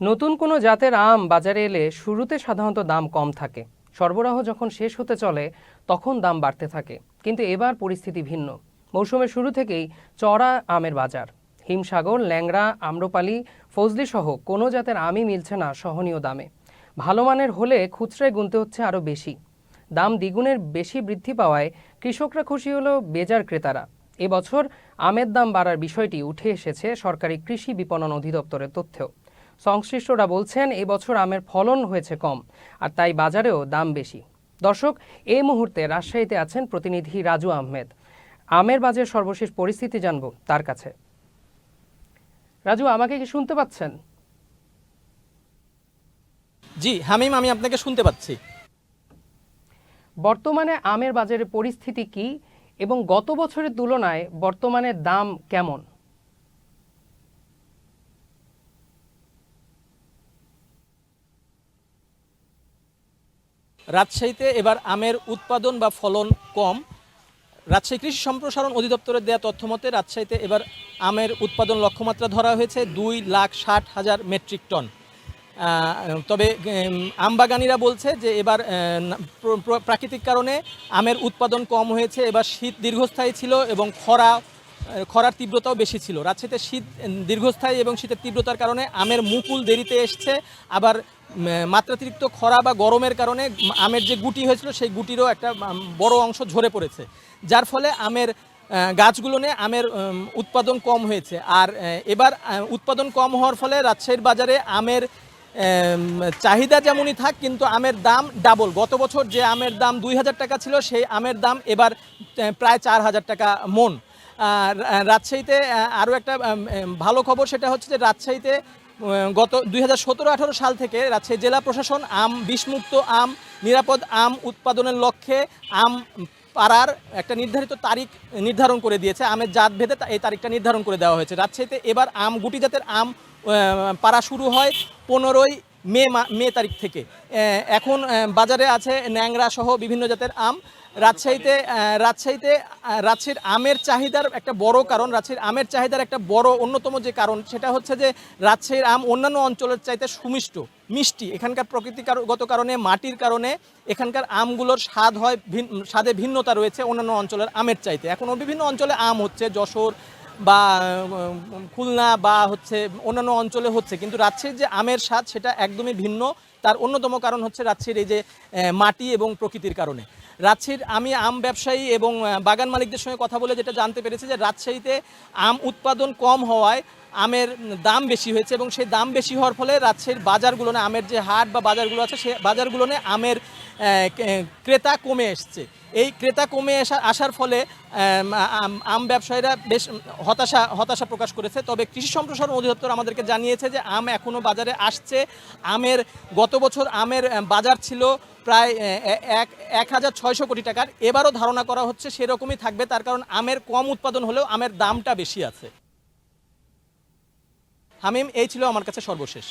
নতুন কোনো জাতের আম বাজারে এলে শুরুতে সাধারণত দাম কম থাকে। সরবরাহ যখন শেষ হতে চলে, তখন দাম বাড়তে থাকে। কিন্তু এবার পরিস্থিতি ভিন্ন। মৌসুমের শুরু থেকেই চড়া আমের বাজার। হিমসাগর, ল্যাংড়া, আম্রপালি ফজলি সহ কোনো জাতের আমই মিলছে না সহনীয় দামে। ভালো মানের হলে খুচরায় গুনতে হচ্ছে আরও বেশি। দাম দ্বিগুণের বেশি বৃদ্ধি পাওয়ায় কৃষকরা খুশি হলেও বেজার ক্রেতারা। এবছর আমের দাম বাড়ার বিষয়টি উঠে এসেছে সরকারি কৃষি বিপণন অধিদপ্তরের তথ্যেও। সংশ্লিষ্টরা বলছেন এবছর আমের ফলন হয়েছে কম আর তাই বাজারেও দাম বেশি। দর্শক এই মুহূর্তে রাজশাহীতে আছেন প্রতিনিধি রাজু আহমেদ। আমের বাজারের সর্বশেষ পরিস্থিতি জানব তার কাছে। রাজু আমাকে কি শুনতে পাচ্ছেন? জি হামিম আমি আপনাকে শুনতে পাচ্ছি। বর্তমানে আমের বাজারের পরিস্থিতি কি এবং গত বছরের তুলনায় বর্তমানে দাম কেমন? রাজশাহীতে এবার আমের উৎপাদন বা ফলন কম। রাজশাহী কৃষি সম্প্রসারণ অধিদপ্তরের দেওয়া তথ্য মতে, রাজশাহীতে এবার আমের উৎপাদন লক্ষ্যমাত্রা ধরা হয়েছে দুই লাখ ষাট হাজার মেট্রিক টন। তবে আমবাগানিরা বলছে যে এবার প্রাকৃতিক কারণে আমের উৎপাদন কম হয়েছে। এবার শীত দীর্ঘস্থায়ী ছিল এবং খরা খরার তীব্রতাও বেশি ছিল। রাজশাহীতে শীত দীর্ঘস্থায়ী এবং শীতের তীব্রতার কারণে আমের মুকুল দেরিতে এসছে। আবার মাত্রাতিরিক্ত খরা বা গরমের কারণে আমের যে গুটি হয়েছিল সেই গুটিরও একটা বড় অংশ ঝরে পড়েছে। যার ফলে আমের আহ, গাছগুলোনে আমের উৎপাদন কম হয়েছে। আর এবার উৎপাদন কম হওয়ার ফলে রাজশাহীর বাজারে আমের চাহিদা যেমনই থাক কিন্তু আমের দাম ডাবল। গত বছর যে আমের দাম দুই হাজার টাকা ছিল সেই আমের দাম এবার প্রায় চার হাজার টাকা মন। রাজশাহীতে আরও একটা ভালো খবর সেটা হচ্ছে যে রাজশাহীতে গত দুই হাজার সতেরো সাল থেকে রাজশাহী জেলা প্রশাসন আম বিষমুক্ত আম, নিরাপদ আম উৎপাদনের লক্ষ্যে আম পাড়ার একটা নির্ধারিত তারিখ নির্ধারণ করে দিয়েছে। আমের জাত ভেদে এই তারিখটা নির্ধারণ করে দেওয়া হয়েছে। রাজশাহীতে এবার আম গুটি জাতের আম পাড়া শুরু হয় পনেরোই মে মা- তারিখ থেকে। এখন বাজারে আছে ন্যাংরা সহ বিভিন্ন জাতের আম। রাজশাহীতে রাজশাহীতে রাজশাহীর আমের চাহিদার একটা বড় কারণ রাজশাহীর আমের চাহিদার একটা বড় অন্যতম যে কারণ, সেটা হচ্ছে যে রাজশাহীর আম অন্যান্য অঞ্চলের চাইতে সুমিষ্ট, মিষ্টি। এখানকার প্রকৃতিগত কারণে, মাটির কারণে এখানকার আমগুলোর স্বাদ হয় স্বাদে ভিন্নতা রয়েছে অন্যান্য অঞ্চলের আমের চাইতে। এখনও বিভিন্ন অঞ্চলে আম হচ্ছে, যশোর বা খুলনা বা হচ্ছে অন্যান্য অঞ্চলে হচ্ছে। কিন্তু রাজশাহীর যে আমের স্বাদ সেটা একদমই ভিন্ন। তার অন্যতম কারণ হচ্ছে রাজশাহীর এই যে মাটি এবং প্রকৃতির কারণে। রাজশাহীর আমি আম ব্যবসায়ী এবং বাগান মালিকদের সঙ্গে কথা বলে যেটা জানতে পেরেছি যে রাজশাহীতে আম উৎপাদন কম হওয়ায় আমের দাম বেশি হয়েছে এবং সেই দাম বেশি হওয়ার ফলে রাজশাহীর বাজারগুলোনে আমের যে হাট বা বাজারগুলো আছে সে বাজারগুলোনে আমের ক্রেতা কমে এসছে। এই ক্রেতা কমে আসা আসার ফলে আম, ব্যবসায়ীরা বেশ হতাশা হতাশা প্রকাশ করেছে। তবে কৃষি সম্প্রসারণ অধিদপ্তর আমাদেরকে জানিয়েছে যে আম এখনও বাজারে আসছে। আমের গত বছর আমের বাজার ছিল প্রায় এক এক হাজার ছয়শো কোটি টাকার। এবারও ধারণা করা হচ্ছে সেরকমই থাকবে তার কারণ আমের কম উৎপাদন হলেও আমের দামটা বেশি আছে। হামিম এই ছিল আমার কাছে সর্বশেষ।